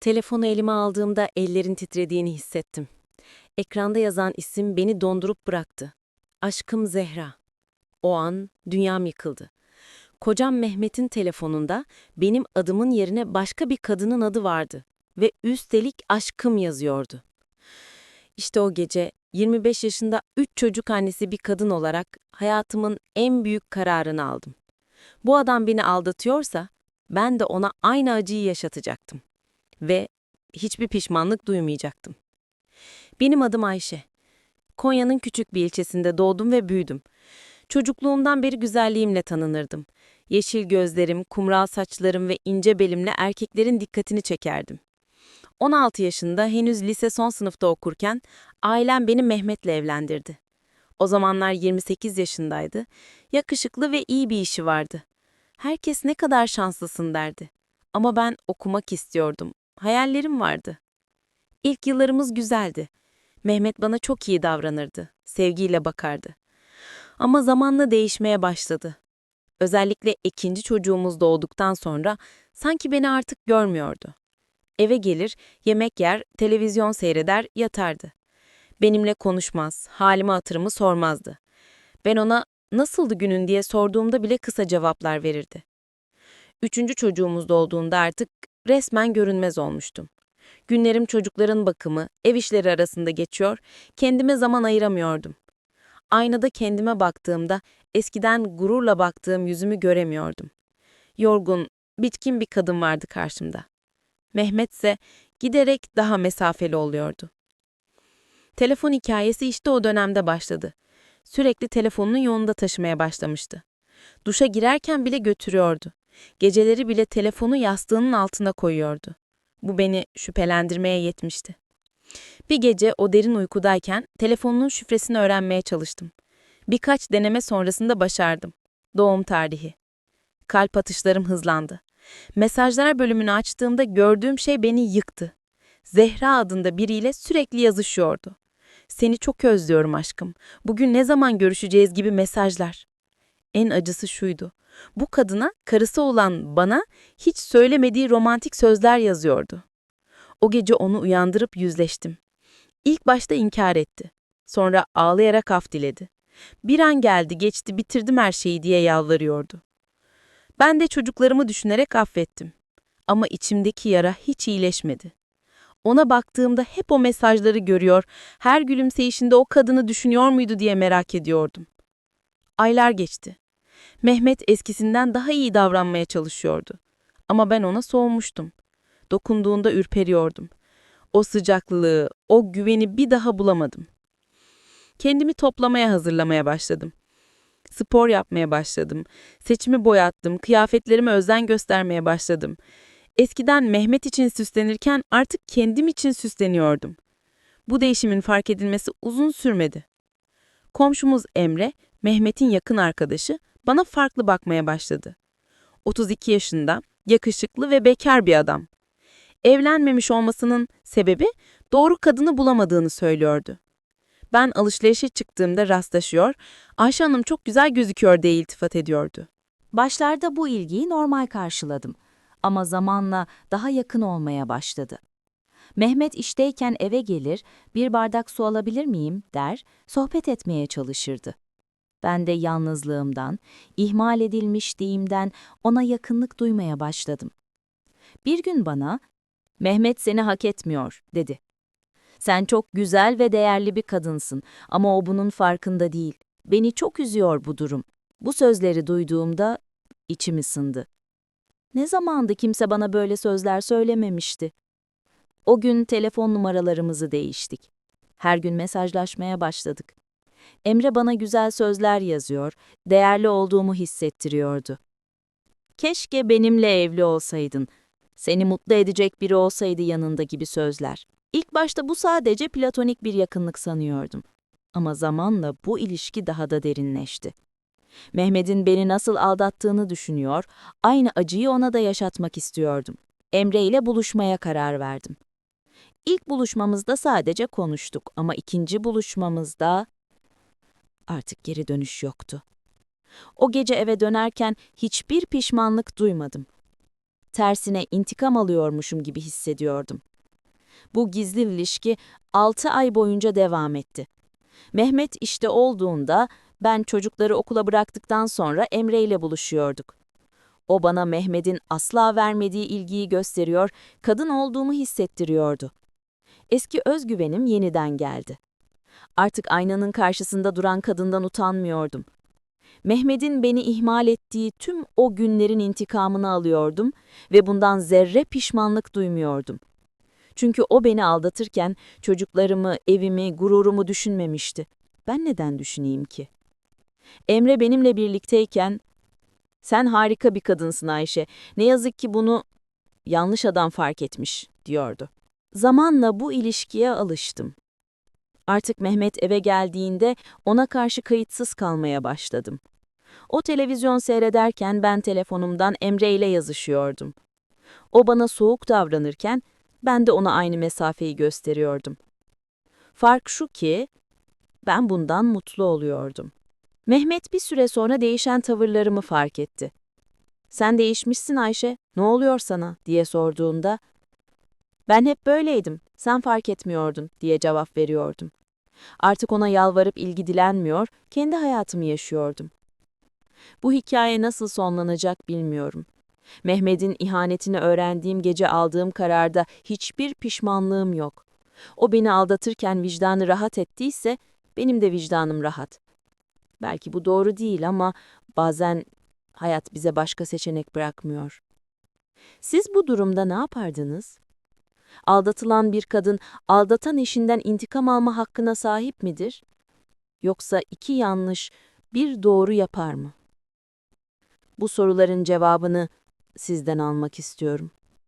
Telefonu elime aldığımda ellerin titrediğini hissettim. Ekranda yazan isim beni dondurup bıraktı. Aşkım Zehra. O an dünyam yıkıldı. Kocam Mehmet'in telefonunda benim adımın yerine başka bir kadının adı vardı ve üstelik aşkım yazıyordu. İşte o gece 25 yaşında 3 çocuk annesi bir kadın olarak hayatımın en büyük kararını aldım. Bu adam beni aldatıyorsa ben de ona aynı acıyı yaşatacaktım ve hiçbir pişmanlık duymayacaktım. Benim adım Ayşe. Konya'nın küçük bir ilçesinde doğdum ve büyüdüm. Çocukluğumdan beri güzelliğimle tanınırdım. Yeşil gözlerim, kumral saçlarım ve ince belimle erkeklerin dikkatini çekerdim. 16 yaşında henüz lise son sınıfta okurken ailem beni Mehmet'le evlendirdi. O zamanlar 28 yaşındaydı. Yakışıklı ve iyi bir işi vardı. Herkes ne kadar şanslısın derdi. Ama ben okumak istiyordum. Hayallerim vardı. İlk yıllarımız güzeldi. Mehmet bana çok iyi davranırdı. Sevgiyle bakardı. Ama zamanla değişmeye başladı. Özellikle ikinci çocuğumuz doğduktan sonra sanki beni artık görmüyordu. Eve gelir, yemek yer, televizyon seyreder, yatardı. Benimle konuşmaz, halimi hatırımı sormazdı. Ben ona nasıldı günün diye sorduğumda bile kısa cevaplar verirdi. Üçüncü çocuğumuz doğduğunda artık resmen görünmez olmuştum. Günlerim çocukların bakımı, ev işleri arasında geçiyor, kendime zaman ayıramıyordum. Aynada kendime baktığımda eskiden gururla baktığım yüzümü göremiyordum. Yorgun, bitkin bir kadın vardı karşımda. Mehmet ise giderek daha mesafeli oluyordu. Telefon hikayesi işte o dönemde başladı. Sürekli telefonunu yanında taşımaya başlamıştı. Duşa girerken bile götürüyordu. Geceleri bile telefonu yastığının altına koyuyordu. Bu beni şüphelendirmeye yetmişti. Bir gece o derin uykudayken telefonunun şifresini öğrenmeye çalıştım. Birkaç deneme sonrasında başardım. Doğum tarihi. Kalp atışlarım hızlandı. Mesajlar bölümünü açtığımda gördüğüm şey beni yıktı. Zehra adında biriyle sürekli yazışıyordu. Seni çok özlüyorum aşkım. Bugün ne zaman görüşeceğiz gibi mesajlar. En acısı şuydu. Bu kadına, karısı olan bana hiç söylemediği romantik sözler yazıyordu. O gece onu uyandırıp yüzleştim. İlk başta inkar etti. Sonra ağlayarak af diledi. Bir an geldi, geçti, bitirdim her şeyi diye yalvarıyordu. Ben de çocuklarımı düşünerek affettim. Ama içimdeki yara hiç iyileşmedi. Ona baktığımda hep o mesajları görüyor, her gülümseyişinde o kadını düşünüyor muydu diye merak ediyordum. Aylar geçti. Mehmet eskisinden daha iyi davranmaya çalışıyordu. Ama ben ona soğumuştum. Dokunduğunda ürperiyordum. O sıcaklığı, o güveni bir daha bulamadım. Kendimi toplamaya hazırlamaya başladım. Spor yapmaya başladım. Seçimi boyattım, kıyafetlerime özen göstermeye başladım. Eskiden Mehmet için süslenirken artık kendim için süsleniyordum. Bu değişimin fark edilmesi uzun sürmedi. Komşumuz Emre, Mehmet'in yakın arkadaşı, bana farklı bakmaya başladı. 32 yaşında, yakışıklı ve bekar bir adam. Evlenmemiş olmasının sebebi doğru kadını bulamadığını söylüyordu. Ben alışverişe çıktığımda rastlaşıyor, Ayşe Hanım çok güzel gözüküyor diye iltifat ediyordu. Başlarda bu ilgiyi normal karşıladım ama zamanla daha yakın olmaya başladı. Mehmet işteyken eve gelir, bir bardak su alabilir miyim der, sohbet etmeye çalışırdı. Ben de yalnızlığımdan, ihmal edilmişliğimden ona yakınlık duymaya başladım. Bir gün bana, Mehmet seni hak etmiyor, dedi. Sen çok güzel ve değerli bir kadınsın ama o bunun farkında değil. Beni çok üzüyor bu durum. Bu sözleri duyduğumda içim ısındı. Ne zamandı kimse bana böyle sözler söylememişti. O gün telefon numaralarımızı değiştik. Her gün mesajlaşmaya başladık. Emre bana güzel sözler yazıyor, değerli olduğumu hissettiriyordu. Keşke benimle evli olsaydın. Seni mutlu edecek biri olsaydı yanında gibi sözler. İlk başta bu sadece platonik bir yakınlık sanıyordum. Ama zamanla bu ilişki daha da derinleşti. Mehmet'in beni nasıl aldattığını düşünüyor, aynı acıyı ona da yaşatmak istiyordum. Emre ile buluşmaya karar verdim. İlk buluşmamızda sadece konuştuk ama ikinci buluşmamızda artık geri dönüş yoktu. O gece eve dönerken hiçbir pişmanlık duymadım. tersine intikam alıyormuşum gibi hissediyordum. Bu gizli ilişki 6 ay boyunca devam etti. Mehmet işte olduğunda ben çocukları okula bıraktıktan sonra Emre ile buluşuyorduk. O bana Mehmet'in asla vermediği ilgiyi gösteriyor, kadın olduğumu hissettiriyordu. Eski özgüvenim yeniden geldi. Artık aynanın karşısında duran kadından utanmıyordum. Mehmet'in beni ihmal ettiği tüm o günlerin intikamını alıyordum ve bundan zerre pişmanlık duymuyordum. Çünkü o beni aldatırken çocuklarımı, evimi, gururumu düşünmemişti. Ben neden düşüneyim ki? Emre benimle birlikteyken, sen harika bir kadınsın Ayşe, ne yazık ki bunu yanlış adam fark etmiş, diyordu. Zamanla bu ilişkiye alıştım. Artık Mehmet eve geldiğinde ona karşı kayıtsız kalmaya başladım. O televizyon seyrederken ben telefonumdan Emre ile yazışıyordum. O bana soğuk davranırken ben de ona aynı mesafeyi gösteriyordum. Fark şu ki ben bundan mutlu oluyordum. Mehmet bir süre sonra değişen tavırlarımı fark etti. Sen değişmişsin Ayşe, ne oluyor sana diye sorduğunda ben hep böyleydim, sen fark etmiyordun diye cevap veriyordum. Artık ona yalvarıp ilgi dilenmiyor, kendi hayatımı yaşıyordum. Bu hikaye nasıl sonlanacak bilmiyorum. Mehmet'in ihanetini öğrendiğim gece aldığım kararda hiçbir pişmanlığım yok. O beni aldatırken vicdanı rahat ettiyse benim de vicdanım rahat. Belki bu doğru değil ama bazen hayat bize başka seçenek bırakmıyor. Siz bu durumda ne yapardınız? Aldatılan bir kadın aldatan eşinden intikam alma hakkına sahip midir? Yoksa iki yanlış, bir doğru yapar mı? Bu soruların cevabını sizden almak istiyorum.